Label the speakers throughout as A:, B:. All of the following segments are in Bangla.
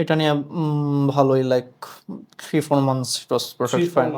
A: এটা নিয়ে উম ভালোই like 3-4 months it was perfect fine.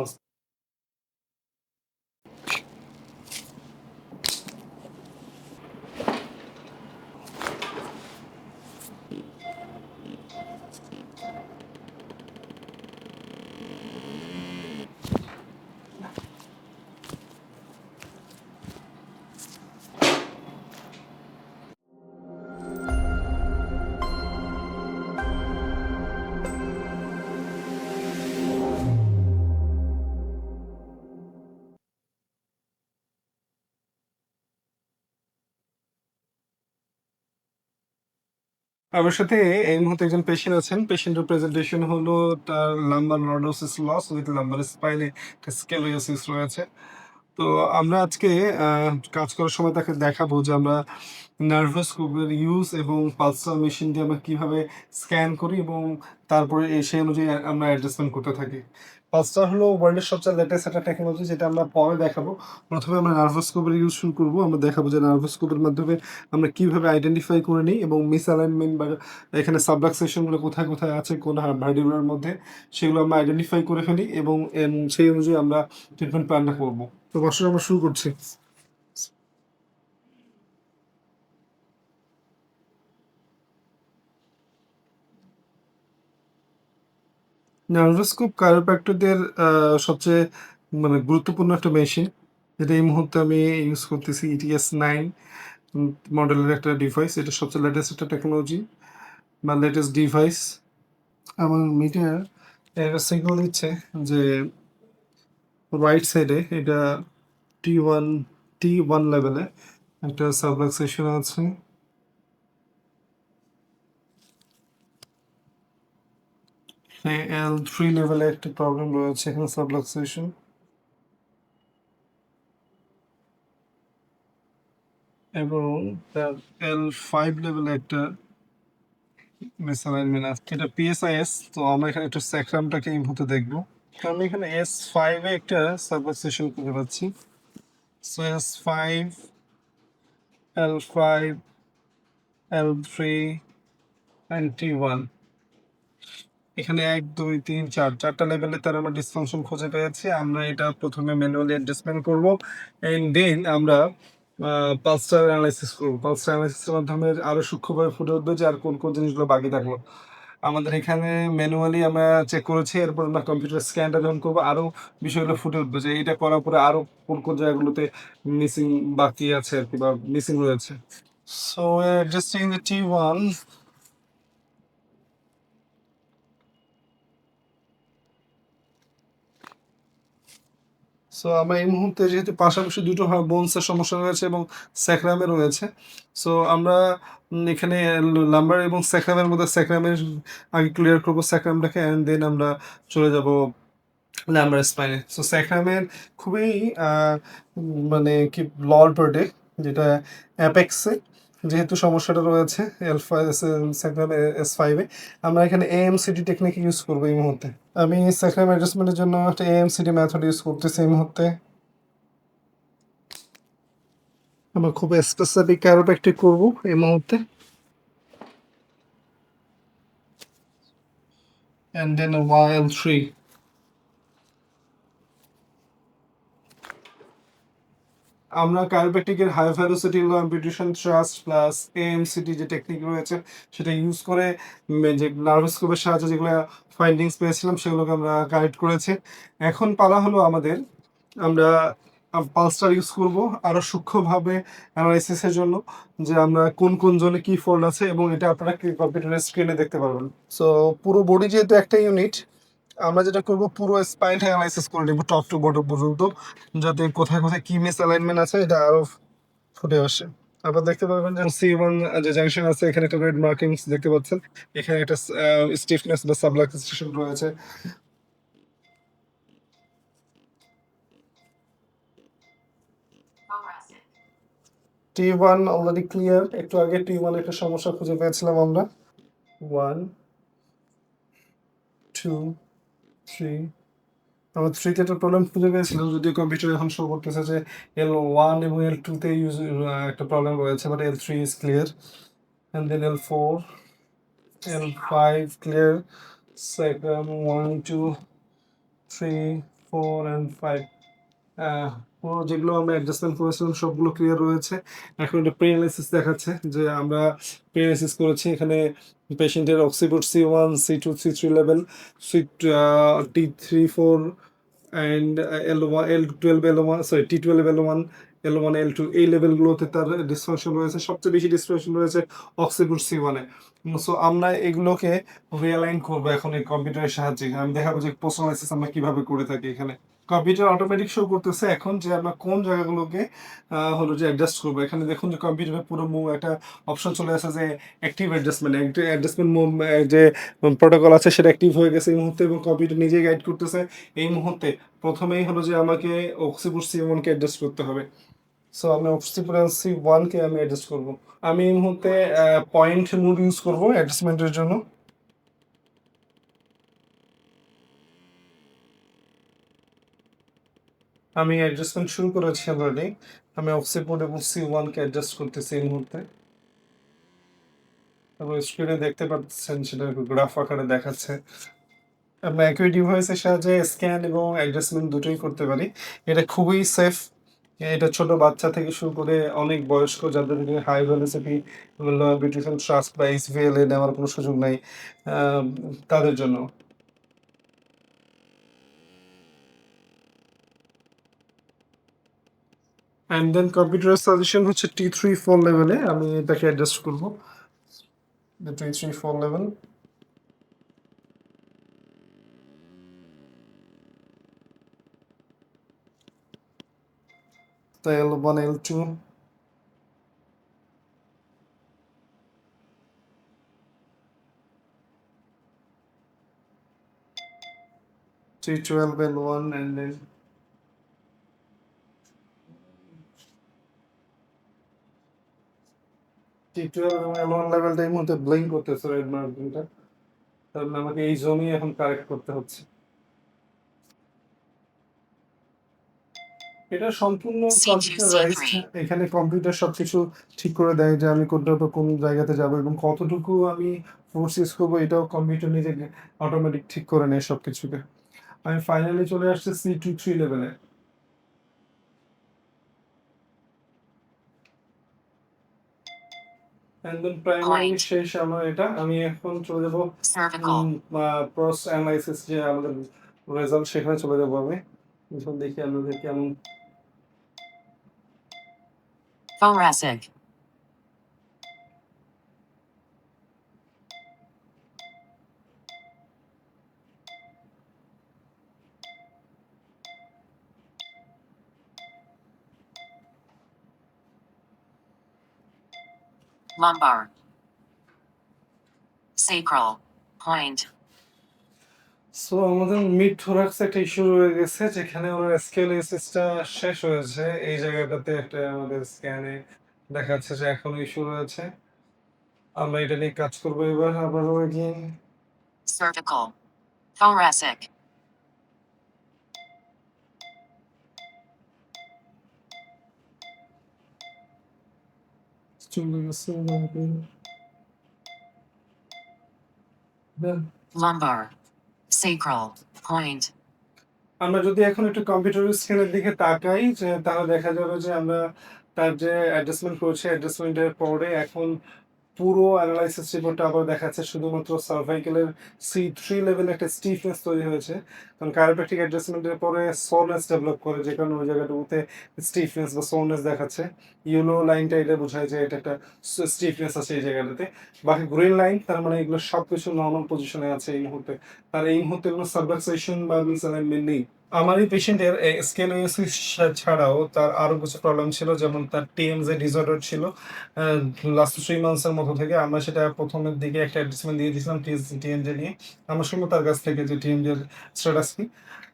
B: আমার সাথে এই মুহূর্তে একজন পেশেন্ট আছেন। পেশেন্টের প্রেজেন্টেশন হলো তার lumbar lordosis loss with lumbar স্পাইনে scoliosis রয়েছে। তো আমরা আজকে কাজ করার সময় তাকে দেখাবো যে আমরা নার্ভাস স্কোপের ইউজ এবং পালসার মেশিন দিয়ে আমরা কীভাবে স্ক্যান করি এবং তারপরে সেই অনুযায়ী আমরা অ্যাডজাস্টমেন্ট করতে থাকি। পালসার হলো ওয়ার্ল্ডের সবচেয়ে লেটেস্ট একটা টেকনোলজি যেটা আমরা পরে দেখাবো। প্রথমে আমরা নার্ভাস কোপের ইউজ শুরু করব আমরা দেখাবো যে নার্ভাস কোপের মাধ্যমে আমরা কীভাবে আইডেন্টিফাই করে নিই এবং মিস অ্যালাইনমেন্ট বা এখানে সাবলাক্সেশনগুলো কোথায়, কোথায় আছে কোন ভার্টিব্রার মধ্যে সেগুলো আমরা আইডেন্টিফাই করে ফেলি এবং সেই অনুযায়ী আমরা ট্রিটমেন্ট প্ল্যানটা করব তো বছর আমরা শুরু করছি। নার্ভাসকোপ কাইরোপ্র্যাক্টরদের সবচেয়ে মানে গুরুত্বপূর্ণ একটা মেশিন। যেটা এই মুহূর্তে আমি ইউজ করতেছি ইটিএস নাইন মডেলের একটা ডিভাইস। এটা সবচেয়ে লেটেস্ট একটা টেকনোলজি বা লেটেস্ট ডিভাইস। আমার মিটার একটা সিগন্যাল দিচ্ছে যে রাইট সাইডে এটা T1 T1 লেভেলে একটা সাবলাক্সেশন আছে। এ L3 লেভেলে একটা প্রবলেম রয়েছে এখানে সাবলাক্সেশন। এবং তার L5 লেভেলে একটা মিসঅ্যালাইনমেন্ট আছে। এটা PSIS তো আমরা এখানে একটু স্যাক্রামটাকে এই মুহূর্তে দেখব। আমি এখানে S5 এ একটা সাবলাক্সেশন খুঁজে পাচ্ছি। So S5 L5 L3 and T1 এখানে ১, ২, ৩, ৪ ৪ টা লেভেলে তার আমরা ডিসফাংশন খুঁজে পেয়েছি। আমরা এটা প্রথমে ম্যানুয়ালি অ্যাডজাস্টমেন্ট করব। অ্যান্ড দেন আমরা আ পালসটা অ্যানালাইসিস করব। পালসটা অ্যানালাইসিসের মাধ্যমে আরও সূক্ষ্মভাবে ফুটে উঠবে যে আর কোন, কোন জিনিসগুলো বাকি থাকল। আমাদের এখানে ম্যানুয়ালি আমরা চেক করেছি। এরপর আমরা কম্পিউটার স্ক্যানটা যখন করব আরও বিষয়গুলো ফুটে উঠবে যে এটা করার পরে আরও কোন, কোন জায়গাগুলোতে মিসিং বাকি আছে আর কি বা মিসিং রয়েছে। So adjusting the T1 so আমরা এই মুহূর্তে যেহেতু পাশাপাশি দুটো বোনসের সমস্যা রয়েছে এবং স্যাক্রামে রয়েছে। সো আমরা এখানে লাম্বার এবং স্যাক্রামের মধ্যে স্যাক্রামের আগে ক্লিয়ার করব স্যাক্রামটাকে অ্যান্ড দেন আমরা চলে যাব লাম্বার স্পাইনে। সো স্যাক্রামের খুবই মানে কি লল পার্টে যেটা অ্যাপেক্সে যেহেতু সমস্যাটা রয়েছে L5 এস স্যাক্রামে S5 এ, আমরা এখানে AMCD টেকনিক ইউজ করব এই মুহূর্তে। আমি স্যাক্রাম অ্যাডজাস্টমেন্টের জন্য একটা AMCD মেথড ইউজ করতেছি এই মুহূর্তে। আমরা খুব স্পেসিফিক কাইরোপ্র্যাকটিক করব এই মুহূর্তে। অ্যান্ড দেন YL3 আমরা কাইরোপ্র্যাকটিকের হাই ভেলোসিটি লো অ্যাম্পিটেশন থ্রাস্ট প্লাস AMCD যে টেকনিক রয়েছে সেটা ইউজ করে যে নার্ভাস স্কোপের সাহায্যে যেগুলো ফাইন্ডিংস পেয়েছিলাম সেগুলোকে আমরা কারেক্ট করেছি। এখন পালা হলো আমাদের আমরা আ পালসটা ইউজ করব আরও সূক্ষ্মভাবে অ্যানালাইসিসের জন্য যে আমরা কোন, কোন জোনে কী ফল্ট আছে এবং এটা আপনারা কম্পিউটারের স্ক্রিনে দেখতে পারবেন। সো পুরো বডি যেহেতু একটা ইউনিট আমরা যেটা করব পুরো স্পাইনটা অ্যানালাইসিস করে নিব টপ টু বটম পর্যন্ত যাতে কোথায়, কোথায় কি মিসঅ্যালাইনমেন্ট আছে এটা আরও ফুটে আসে। আবার দেখতে পারবেন যে C1 যে জাংশন আছে এখানে একটা রেড মার্কিংস দেখতে পাচ্ছেন। এখানে একটা স স্টিফনেস বা সাবলাক্সেশন রয়েছে। T1 already clear. একটু আগে টি ওয়ান একটা সমস্যা খুঁজে পেয়েছিলাম আমরা। 1 2 3 আমরা 3 তে একটা প্রবলেম খুঁজে পেয়েছিলাম, যদিও কম্পিউটার এখন শো করতেছে যে L1 এবং L2 তে ইউজ একটা প্রবলেম রয়েছে but L three is clear. And then L four L five clear second one two three four and five পুরো যেগুলো আমরা অ্যাডজাস্টমেন্ট করেছিলাম, সবগুলো ক্লিয়ার রয়েছে। এখন এটা প্রি অ্যানালিসিস দেখাচ্ছে যে আমরা প্রি অ্যানালিসিস করেছি এখানে পেশেন্টের অক্সিবোর্ড C one C two C three level C T three four and L one L twelve L one sorry T twelve L one L one L two এই লেভেলগুলোতে তার ডিসফাংশন রয়েছে। সবচেয়ে বেশি ডিসফাংশন রয়েছে অক্সিবোর্ড সি ওয়ানে সো আমরা এগুলোকে রিয়ালাইন করব এখন এই কম্পিউটারের সাহায্যে। আমি দেখাবো যে পার্সোনালাইসিস আমরা কীভাবে করে থাকি এখানে। কম্পিউটার অটোমেটিক শো করতেছে। এখন যে আমরা কোন জায়গাগুলোকে হলো যে অ্যাডজাস্ট করব, এখানে দেখুন যে কম্পিউটারে পুরো মুভ একটা অপশন চলে আসে যে অ্যাক্টিভ অ্যাডজাস্টমেন্ট অ্যাডজাস্টমেন্ট মুভ যে প্রোটোকল আছে সেটা অ্যাক্টিভ হয়ে গেছে এই মুহূর্তে এবং কম্পিউটার নিজেই গাইড করতেছে এই মুহূর্তে। প্রথমেই হলো যে আমাকে অক্সিপুর সি ওয়ানকে অ্যাডজাস্ট করতে হবে। সো আমি সি ওয়ানকে আমি অ্যাডজাস্ট করব। আমি এই মুহূর্তে পয়েন্ট মুড ইউজ করব অ্যাডজাস্টমেন্টের জন্য। আমি অ্যাডজাস্টমেন্ট শুরু করেছি অলরেডি আমি অক্সিপোর্ট এবং সি ওয়ানকে অ্যাডজাস্ট করতেছি এই মুহূর্তে। এবং স্ক্রিনে দেখতে পাচ্ছেন, সেটা গ্রাফ আকারে দেখাচ্ছে। আমরা একই ডিভাইসের সাহায্যে স্ক্যান এবং অ্যাডজাস্টমেন্ট দুটোই করতে পারি। এটা খুবই সেফ এটা ছোট বাচ্চা থেকে শুরু করে অনেক বয়স্ক, যাদের হাই ভ্যালোসিটি বিউটিফুল ট্রাস্ট বা এইচভিএল এ নেওয়ার কোনো সুযোগ নাই তাদের জন্য। অ্যান্ড দেন কম্পিউটার সাজেশন হচ্ছে টি থ্রি ফোর লেভেলে আমি এটাকে অ্যাডজাস্ট করব। টি থ্রি ফোর লেভেল তাই L one L two T twelve লেভেলটা এই মুহূর্তে করতেছে রেড মানে আমাকে এই এখন কারেক্ট করতে হচ্ছে। এটা সম্পূর্ণ কম্পিউটারাইজড এখানে কম্পিউটার সবকিছু ঠিক করে দেয় যে আমি কোনটা কোন জায়গাতে যাব এবং কতটুকু আমি ফোর্স ইউজ করব এটাও কম্পিউটার নিজে অটোমেটিক ঠিক করে নেয় সবকিছুকে। আমি ফাইনালি চলে আসছে সি টু থ্রি লেভেলে প্রাইমারি
C: Point.
B: শেষ আমার এটা। আমি এখন চলে যাব। প্রস অ্যানালাইসিস যে আমাদের রেজাল্ট সেখানে চলে যাব আমি। দেখি আমাদের কেমন।
C: Thoracic, lumbar, sacral, point,
B: so আমাদের মিড থোরাক্স একটা ইস্যু রয়ে গেছে যেখানে ওনার স্কেলিসিসটা শেষ হয়েছে। এই জায়গাটাতে একটা আমাদের স্ক্যানে দেখাচ্ছে যে এখনও ইস্যু রয়েছে। আমরা এটা নিয়ে কাজ করব এবার আবারও এগিয়ে।
C: Cervical, thoracic,
B: চলে গেছে
C: lumbar, sacral, point,
B: আমরা যদি এখন একটু কম্পিউটার স্ক্রিনের দিকে তাকাই যে তাহলে দেখা যাবে যে আমরা তার যে অ্যাডজাস্টমেন্ট করেছে অ্যাডজাস্টমেন্টের পরে এখন পুরো অ্যানালাইসিস রিপোর্টটা আবার দেখাচ্ছে, শুধুমাত্র সার্ভাইকেলের সি থ্রি লেভেল একটা স্টিফনেস তৈরি হয়েছে। কারণ কায়োপ্যাটিক অ্যাডজাস্টমেন্টের পরে সোনেস ডেভেলপ করে, যে কারণে ওই জায়গাটাতে স্টিফনেস বা সোনেস দেখাচ্ছে। ইয়েলো লাইনটা এটা বোঝায় যে এটা একটা স্টিফনেস আছে এই জায়গাটাতে। বাকি গ্রিন লাইন তার মানে এগুলো সব কিছু নর্মাল পজিশনে আছে এই মুহূর্তে। তার এই মুহূর্তে কোনো সাবভাক্সেশন বা মিসঅ্যালাইনমেন্ট নেই। আমার এই পেশেন্টের স্কেলোসিস ছাড়াও তার আরও কিছু প্রবলেম ছিল, যেমন তার টিএমজে ডিসঅর্ডার ছিল। লাস্ট থ্রি মান্থসের মতো থেকে আমরা সেটা প্রথমের দিকে একটা অ্যাডভার্টাইজমেন্ট দিয়ে দিয়েছিলাম টিএমজে নিয়ে। আমরা শুনব তার কাছ থেকে যে টিএমজের স্ট্যাটাস কি।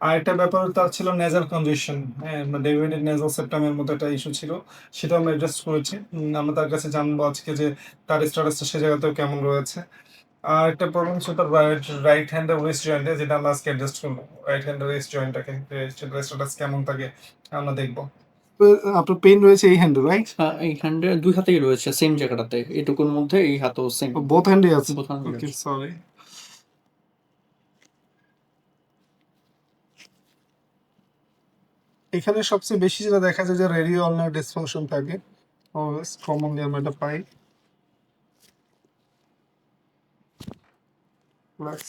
B: আর একটা ব্যাপার তার ছিল নেজাল কনজেশন হ্যাঁ ডেভিডেড নেজাল সেপ্টামের মতো একটা ইস্যু ছিল, সেটা আমরা অ্যাডজাস্ট করেছি। আমরা তার কাছে জানব আজকে যে তার স্ট্যাটাসটা সে জায়গাতেও কেমন রয়েছে। আর একটা প্রবলেম ছিল তার রাইট রাইট হ্যান্ডের ওয়েস্ট জয়েন্টে যেটা আমরা আজকে অ্যাডজাস্ট করব রাইট হ্যান্ডের ওয়েস্ট জয়েন্টটাকে স্ট্যাটাস কেমন থাকে আমরা দেখব। আপনার পেন রয়েছে এই হ্যান্ডে রাইট
A: এই হ্যান্ডে দুই হাতেই রয়েছে সেম জায়গাটাতে। এইটুকুর মধ্যে এই হাতও সেম
B: বোথ হ্যান্ডে আছে? ওকে
A: আছে।
B: সরি এখানে সবচেয়ে বেশি যেটা দেখা যায় যে রেডিও অনলাইন ডিসফাংশন থাকে অলওয়েজ কমনলি আমরা এটা পাই। প্লাস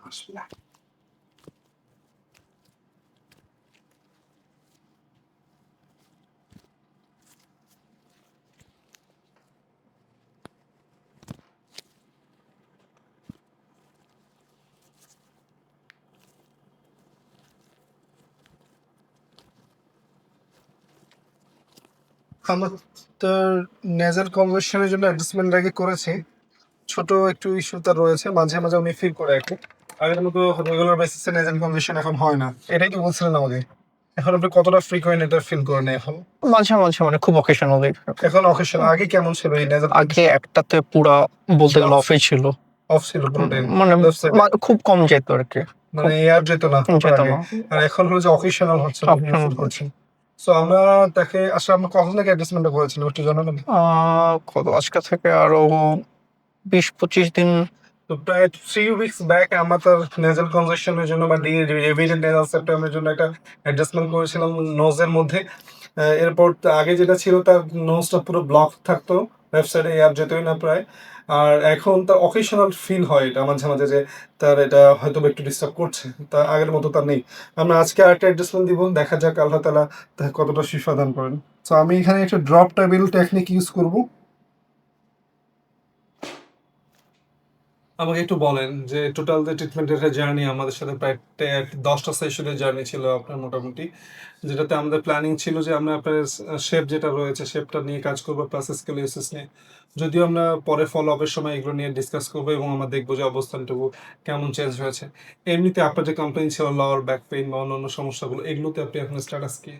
B: আসলে আমাদের নেজাল কনভার্সনের জন্য অ্যাডজাস্টমেন্ট আগে করেছি। ছোট একটু ইস্যু তার রয়েছে মাঝে মাঝে উনি ফিল করে একটু আগের মতো রেগুলার বেসিসে নেজাল কনভার্সন এখন হয় না। এটাই কি বলছিলেন আমাকে। এখন আপনি কতটা ফ্রিকোয়েন্ট এটা ফিল করেন এখন?
D: মাঝে মাঝে মানে খুব অকেশনালি
B: এখন অকেশন আগে কেমন ছিল এই নেজাল
D: আগে একটাতে পুরা বলতে গেলে অফই ছিল।
B: অফ ছিল
D: মানে খুব কম যেত আর কি।
B: মানে এয়ার যেত না
D: যেত না।
B: আর এখন হলো যে অকেশনাল হচ্ছে করছেন সো আমরা তাকে আসলে আমরা কখন থেকে অ্যাডজাস্টমেন্টটা করেছিলাম একটু জানাবেন?
D: আহ, কত আজকে থেকে আরও বিশ পঁচিশ দিন।
B: তো প্রায় থ্রি উইকস ব্যাক আমরা তার নেজাল কনজেকশনের জন্য বা নেজাল জন্য একটা অ্যাডজাস্টমেন্ট করেছিলাম নোজের মধ্যে। এরপর আগে যেটা ছিল তার নোজটা পুরো ব্লক থাকতো ওয়েবসাইটে এয়ার যেতই না প্রায়। আর এখন তার অকেশনাল ফিল হয় এটা মাঝে মাঝে যে তার এটা হয়তো একটু ডিস্টার্ব করছে, তা আগের মতো তার নেই। আমরা আজকে আরেকটা অ্যাডজাস্টমেন্ট দিব, দেখা যাক আল্লাহ তালা কতটা শিফাদান করেন। তো আমি এখানে একটা ড্রপ টেবিল টেকনিক ইউজ করব। আমাকে একটু বলেন যে টোটাল যে ট্রিটমেন্টের জার্নি আমাদের সাথে প্রায় দশটা সেশনের জার্নি ছিল আপনার মোটামুটি। যেটাতে আমাদের প্ল্যানিং ছিল যে আমরা আপনার শেপ যেটা রয়েছে শেপটা নিয়ে কাজ করব প্লাস স্কেলিওসিস নিয়ে। যদিও আমরা পরে ফলো আপের সময় এগুলো নিয়ে ডিসকাস করব এবং আমরা দেখব যে অবস্থানটুকু কেমন চেঞ্জ হয়েছে। এমনিতে আপনার যে কমপ্লেন ছিল লওয়ার ব্যাক পেইন বা অন্যান্য সমস্যাগুলো এগুলোতে আপনি এখন স্ট্যাটাস কি?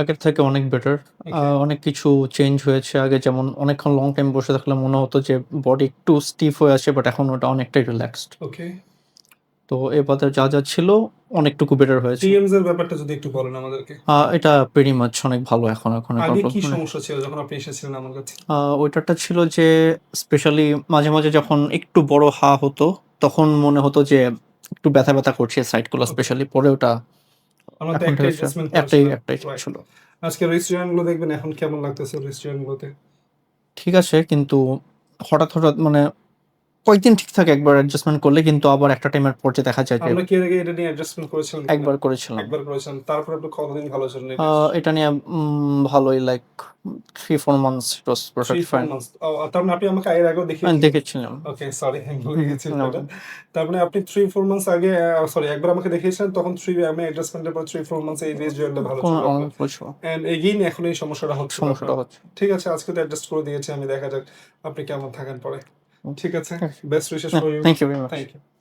A: আগের থেকে অনেক বেটার অনেক কিছু চেঞ্জ হয়েছে। আগে যেমন অনেকক্ষণ লং টাইম বসে থাকলে মনে হতো যে বডি একটু স্টিফ হয়ে আছে বাট এখন ওটা অনেকটাই রিল্যাক্সড
B: ওকে
A: তো এবারে যা যা ছিল অনেকটুকু বেটার হয়েছে।
B: টিএমস এর ব্যাপারটা যদি একটু বলেন আমাদেরকে।
A: আহ, এটা ভেরি মাচ অনেক ভালো এখন এখন
B: আগে কি সমস্যা ছিল যখন আপনি এসেছিলেন আমার কাছে?
A: ওইটাটা ছিল যে স্পেশালি মাঝে মাঝে যখন একটু বড় হা হতো তখন মনে হতো যে একটু ব্যথা ব্যথা করছে সাইডগুলো স্পেশালি পরে ওটা একটাই একটাই. ছিল।
B: আজকে রেস্টুরেন্টগুলো দেখবেন এখন কেমন লাগতেছে রেস্টুরেন্ট গুলোতে?
A: ঠিক আছে কিন্তু হঠাৎ হঠাৎ মানে কয়েকদিন ঠিক থাকে একবার অ্যাডজাস্টমেন্ট করলে কিন্তু আবার একটা টাইমের পর যে দেখা যায় যে
B: আমরা কি আগে এটা নিয়ে অ্যাডজাস্টমেন্ট করেছিলাম
A: একবার করেছিলাম।
B: একবার করেছিলাম। তারপর আপনি কতদিন ভালো ছিলেন
A: এটা নিয়ে ভালোই like three four months it was perfect fine
B: তার মানে আপনি আমাকে এর আগেও দেখিয়ে
A: দেখেছিলাম।
B: ওকে সরি ভুলে গেছি
A: No.
B: তার মানে আপনি থ্রি ফোর মান্থস আগে সরি একবার আমাকে দেখিয়েছিলেন তখন থ্রি আমি অ্যাডজাস্টমেন্টের পর থ্রি ফোর মান্থস এই রেস জয়েন্টটা ভালো ছিল এন্ড এগেইন এখন এই সমস্যাটা হচ্ছে
A: সমস্যাটা হচ্ছে।
B: ঠিক আছে আজকে তো অ্যাডজাস্ট করে দিয়েছি আমি দেখা যাক আপনি কেমন থাকেন পরে। ঠিক আছে best wishes for you
A: thank you very much
B: thank you